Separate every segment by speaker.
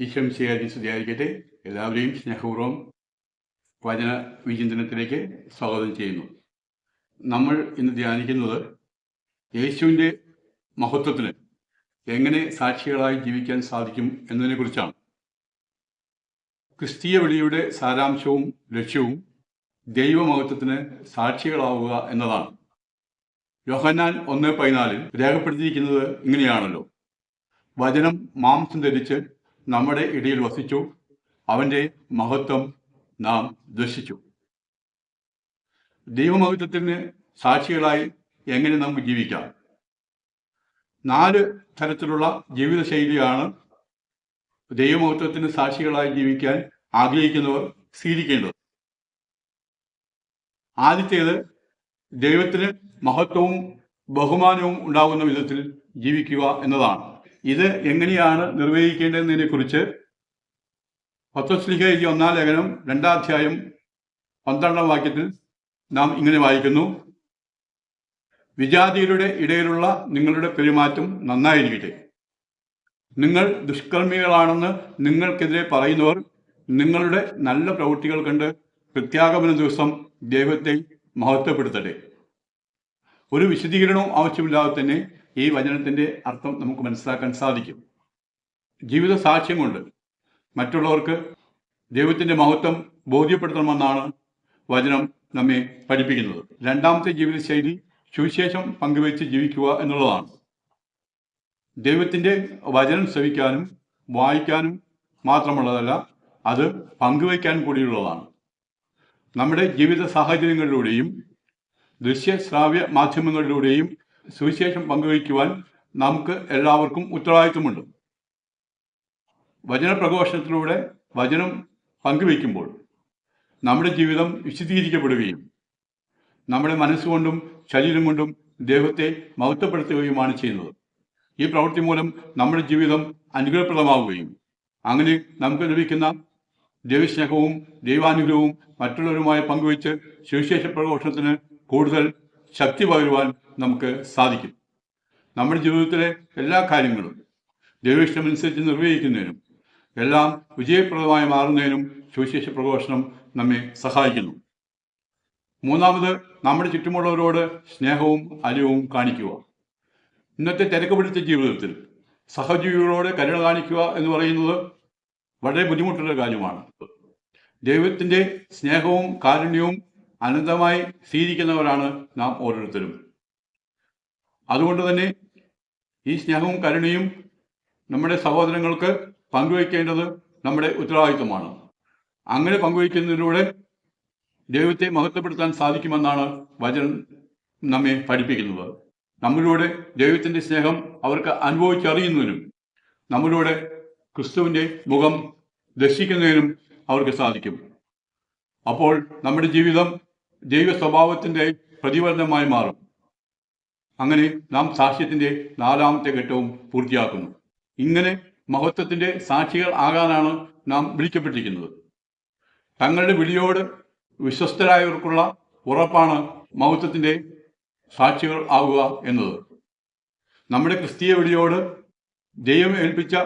Speaker 1: ഈശ്വം ചെയ്യാൻ സ്തുതിയായിരിക്കട്ടെ. എല്ലാവരെയും സ്നേഹപൂർവം വചന വിചിന്തനത്തിലേക്ക് സ്വാഗതം ചെയ്യുന്നു. നമ്മൾ ഇന്ന് ധ്യാനിക്കുന്നത് യേശുവിന്റെ മഹത്വത്തിന് എങ്ങനെ സാക്ഷികളായി ജീവിക്കാൻ സാധിക്കും എന്നതിനെക്കുറിച്ചാണ്. ക്രിസ്തീയ വിളിയുടെ സാരാംശവും ലക്ഷ്യവും ദൈവമഹത്വത്തിന് സാക്ഷികളാവുക എന്നതാണ്. യോഹന്നാൻ ഒന്ന് പതിനാലിൽ രേഖപ്പെടുത്തിയിരിക്കുന്നത് ഇങ്ങനെയാണല്ലോ. വചനം മാംസം ധരിച്ച് നമ്മുടെ ഇടയിൽ വസിച്ചു. അവന്റെ മഹത്വം നാം ദർശിച്ചു. ദൈവമഹത്വത്തിന് സാക്ഷികളായി എങ്ങനെ നമുക്ക് ജീവിക്കാം? നാല് തരത്തിലുള്ള ജീവിതശൈലിയാണ് ദൈവമഹത്വത്തിന് സാക്ഷികളായി ജീവിക്കാൻ ആഗ്രഹിക്കുന്നവർ സ്വീകരിക്കേണ്ടത്. ആദ്യത്തേത് ദൈവത്തിന് മഹത്വവും ബഹുമാനവും ഉണ്ടാകുന്ന വിധത്തിൽ ജീവിക്കുക എന്നതാണ്. ഇത് എങ്ങനെയാണ് നിർവഹിക്കേണ്ടതിനെ കുറിച്ച് പത്തൊസ്ലിഹ എഴുതിയ ഒന്നാം ലേഖനം രണ്ടാധ്യായം പന്ത്രണ്ടാം വാക്യത്തിൽ നാം ഇങ്ങനെ വായിക്കുന്നു. വിജാതിയുടെ ഇടയിലുള്ള നിങ്ങളുടെ പെരുമാറ്റം നന്നായിരിക്കട്ടെ. നിങ്ങൾ ദുഷ്കർമ്മികളാണെന്ന് നിങ്ങൾക്കെതിരെ പറയുന്നവർ നിങ്ങളുടെ നല്ല പ്രവൃത്തികൾ കണ്ട് പ്രത്യാഗമന ദിവസം ദൈവത്തെ മഹത്വപ്പെടുത്തട്ടെ. ഒരു വിശദീകരണവും ആവശ്യമില്ലാതെ തന്നെ ഈ വചനത്തിന്റെ അർത്ഥം നമുക്ക് മനസ്സിലാക്കാൻ സാധിക്കും. ജീവിത സാക്ഷ്യം കൊണ്ട് മറ്റുള്ളവർക്ക് ദൈവത്തിന്റെ മഹത്വം ബോധ്യപ്പെടുത്തണമെന്നാണ് വചനം നമ്മെ പഠിപ്പിക്കുന്നത്. രണ്ടാമത്തെ ജീവിതശൈലി സുവിശേഷം പങ്കുവെച്ച് ജീവിക്കുക എന്നുള്ളതാണ്. ദൈവത്തിന്റെ വചനം ശ്രവിക്കാനും വായിക്കാനും മാത്രമുള്ളതല്ല അത് പങ്കുവയ്ക്കാൻ കൂടിയുള്ളതാണ്. നമ്മുടെ ജീവിത സാഹചര്യങ്ങളിലൂടെയും ദൃശ്യ ശ്രാവ്യ മാധ്യമങ്ങളിലൂടെയും സുവിശേഷം പങ്കുവയ്ക്കുവാൻ നമുക്ക് എല്ലാവർക്കും ഉത്തരവാദിത്വമുണ്ട്. വചനപ്രഘോഷണത്തിലൂടെ വചനം പങ്കുവയ്ക്കുമ്പോൾ നമ്മുടെ ജീവിതം വിശദീകരിക്കപ്പെടുകയും നമ്മുടെ മനസ്സുകൊണ്ടും ശരീരം കൊണ്ടും ദൈവത്തെ മഹത്വപ്പെടുത്തുകയുമാണ് ചെയ്യുന്നത്. ഈ പ്രവൃത്തി മൂലം നമ്മുടെ ജീവിതം അനുഗ്രഹപ്രദമാവുകയും അങ്ങനെ നമുക്ക് ലഭിക്കുന്ന ദൈവസ്നേഹവും ദൈവാനുഗ്രഹവും മറ്റുള്ളവരുമായി പങ്കുവച്ച് സുവിശേഷ പ്രഘോഷണത്തിന് കൂടുതൽ ശക്തി പകരുവാൻ നമുക്ക് സാധിക്കും. നമ്മുടെ ജീവിതത്തിലെ എല്ലാ കാര്യങ്ങളും ദൈവിഷ്ടമനുസരിച്ച് നിർവഹിക്കുന്നതിനും എല്ലാം വിജയപ്രദമായി മാറുന്നതിനും സുവിശേഷ പ്രഘോഷണം നമ്മെ സഹായിക്കുന്നു. മൂന്നാമത് നമ്മുടെ ചുറ്റുമുള്ളവരോട് സ്നേഹവും അലിവും കാണിക്കുക. ഇന്നത്തെ തിരക്ക് പിടിച്ച ജീവിതത്തിൽ സഹജീവികളോട് കരുണ കാണിക്കുക എന്ന് പറയുന്നത് വളരെ ബുദ്ധിമുട്ടുള്ള കാര്യമാണ്. ദൈവത്തിന്റെ സ്നേഹവും കാരുണ്യവും അനന്തമായി സ്വീകരിക്കുന്നവരാണ് നാം ഓരോരുത്തരും. അതുകൊണ്ട് തന്നെ ഈ സ്നേഹവും കരുണയും നമ്മുടെ സഹോദരങ്ങൾക്ക് പങ്കുവയ്ക്കേണ്ടത് നമ്മുടെ ഉത്തരവാദിത്വമാണ്. അങ്ങനെ പങ്കുവയ്ക്കുന്നതിലൂടെ ദൈവത്തെ മഹത്വപ്പെടുത്താൻ സാധിക്കുമെന്നാണ് വചനം നമ്മെ പഠിപ്പിക്കുന്നത്. നമ്മളിലൂടെ ദൈവത്തിന്റെ സ്നേഹം അവർക്ക് അനുഭവിച്ചറിയുന്നതിനും നമ്മളിലൂടെ ക്രിസ്തുവിന്റെ മുഖം ദർശിക്കുന്നതിനും അവർക്ക് സാധിക്കും. അപ്പോൾ നമ്മുടെ ജീവിതം ദൈവ സ്വഭാവത്തിന്റെ പ്രതിഫലനമായി മാറും. അങ്ങനെ നാം സാക്ഷ്യത്തിന്റെ നാലാമത്തെ ഘട്ടവും പൂർത്തിയാക്കുന്നു. ഇങ്ങനെ മഹത്വത്തിന്റെ സാക്ഷികൾ ആകാനാണ് നാം വിളിക്കപ്പെട്ടിരിക്കുന്നത്. തങ്ങളുടെ വിളിയോട് വിശ്വസ്തരായവർക്കുള്ള ഉറപ്പാണ് മഹത്വത്തിന്റെ സാക്ഷികൾ ആവുക എന്നത്. നമ്മുടെ ക്രിസ്തീയ വിളിയോട് ദൈവം ഏൽപ്പിച്ച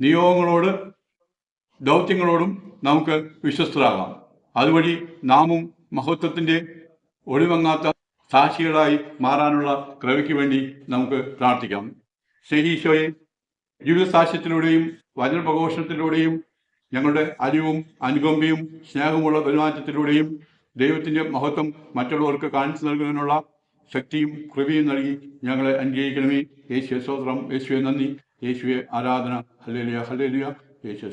Speaker 1: നിയോഗങ്ങളോട് ദൗത്യങ്ങളോടും നമുക്ക് വിശ്വസ്തരാകാം. അതുവഴി നാമും മഹത്വത്തിന്റെ ഒളിവങ്ങാത്ത സാക്ഷികളായി മാറാനുള്ള കൃപയ്ക്ക് വേണ്ടി നമുക്ക് പ്രാർത്ഥിക്കാം. സ്നേഹീശോയെ ജീവിതസാക്ഷ്യത്തിലൂടെയും വചനപ്രഘോഷണത്തിലൂടെയും ഞങ്ങളുടെ അരിവും അനുകമ്പയും സ്നേഹമുള്ള പെരുമാറ്റത്തിലൂടെയും ദൈവത്തിന്റെ മഹത്വം മറ്റുള്ളവർക്ക് കാണിച്ചു നൽകുന്നതിനുള്ള ശക്തിയും കൃപയും നൽകി ഞങ്ങളെ അനുഗ്രഹിക്കണമേ. യേശുവെ സ്വോത്രം യേശുവെ നന്ദി. യേശുവെ ആരാധന. Hallelujah hallelujah. യേശുവെ